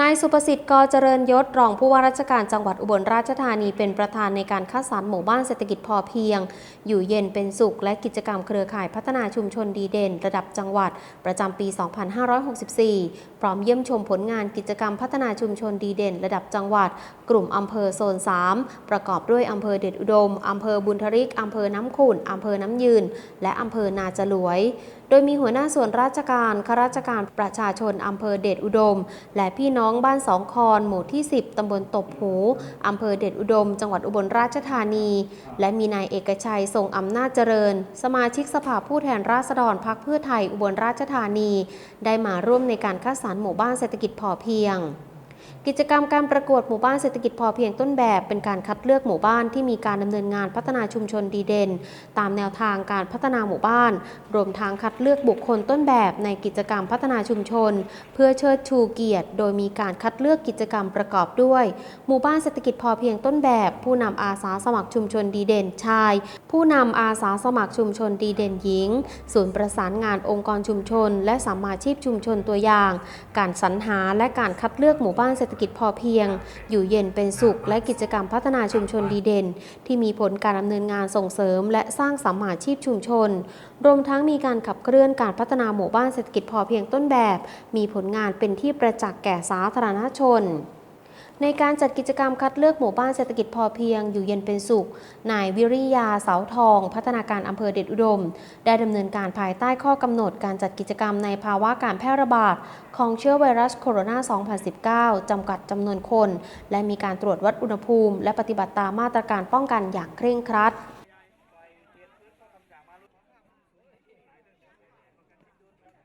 นายสุประสิทธิ์กอเจริญยศรองผู้ว่าราชการจังหวัดอุบลราชธานีเป็นประธานในการคัดสรรหมู่บ้านเศรษฐกิจพอเพียง อยู่เย็นเป็นสุข และกิจกรรมเครือข่ายพัฒนาชุมชนดีเด่น ระดับจังหวัด ประจำปี 2564 พร้อมเยี่ยมชมผลงานกิจกรรมพัฒนาชุมชนดีเด่น ระดับจังหวัด กลุ่มอำเภอโซน 3 ประกอบด้วยอำเภอเดชอุดมอำเภอบุญทริกอำเภอน้ำขุ่นอำเภอน้ำยืน และอำเภอนาจลวย โดยมีหัวหน้าส่วนราชการข้าราชการประชาชนอำเภอเดชอุดม และพี่น้องบ้านสองคอนหมู่ที่ 10 ตำบลตบหูอำเภอเดชอุดม จังหวัดอุบลราชธานี และมีนายเอกชัยทรงอำนาจเจริญ สมาชิกสภาผู้แทนราษฎรพักเพื่อไทยอุบลราชธานี ได้มาร่วมในการคัดสรรหมู่บ้านเศรษฐกิจพอเพียง กิจกรรมการประกวดหมู่บ้านเศรษฐกิจพอเพียงต้นแบบ เป็นการคัดเลือกหมู่บ้านที่มีการดำเนินงานพัฒนาชุมชนดีเด่น ตามแนวทางการพัฒนาหมู่บ้าน รวมทั้งคัดเลือกบุคคลต้นแบบในกิจกรรมพัฒนาชุมชน เพื่อเชิดชูเกียรติ โดยมีการคัดเลือกกิจกรรมประกอบด้วย หมู่บ้านเศรษฐกิจพอเพียงต้นแบบ ผู้นำอาสาสมัครชุมชนดีเด่นชาย ผู้นำอาสาสมัครชุมชนดีเด่นหญิง ศูนย์ประสานงานองค์กรชุมชน และสัมาชีพชุมชนตัวอย่าง การสรรหาและการคัดเลือกหมู่บ้านานเศรษฐกิจพอเพียง อยู่เย็นเป็นสุข และกิจกรรมพัฒนาชุมชนดีเด่น ที่มีผลการดำเนินงานส่งเสริม และสร้างสัมมาชีพชุมชน รวมทั้งมีการขับเคลื่อนการพัฒนาหมู่บ้านเศรษฐกิจพอเพียงต้นแบบ มีผลงานเป็นที่ประจักษ์แก่สาธารณชน ในการจัดกิจกรรมคัดเลือกหมู่บ้านเศรษฐกิจพอเพียง อยู่เย็นเป็นสุข นายวิริยาเสาทอง พัฒนาการอำเภอเดชอุดม ได้ดำเนินการภายใต้ข้อกำหนดการจัดกิจกรรมในภาวะการแพร่ระบาดของเชื้อไวรัสโคโรนา 2019 จำกัดจำนวนคน และมีการตรวจวัดอุณหภูมิ และปฏิบัติตามมาตรการป้องกันอย่างเคร่งครัด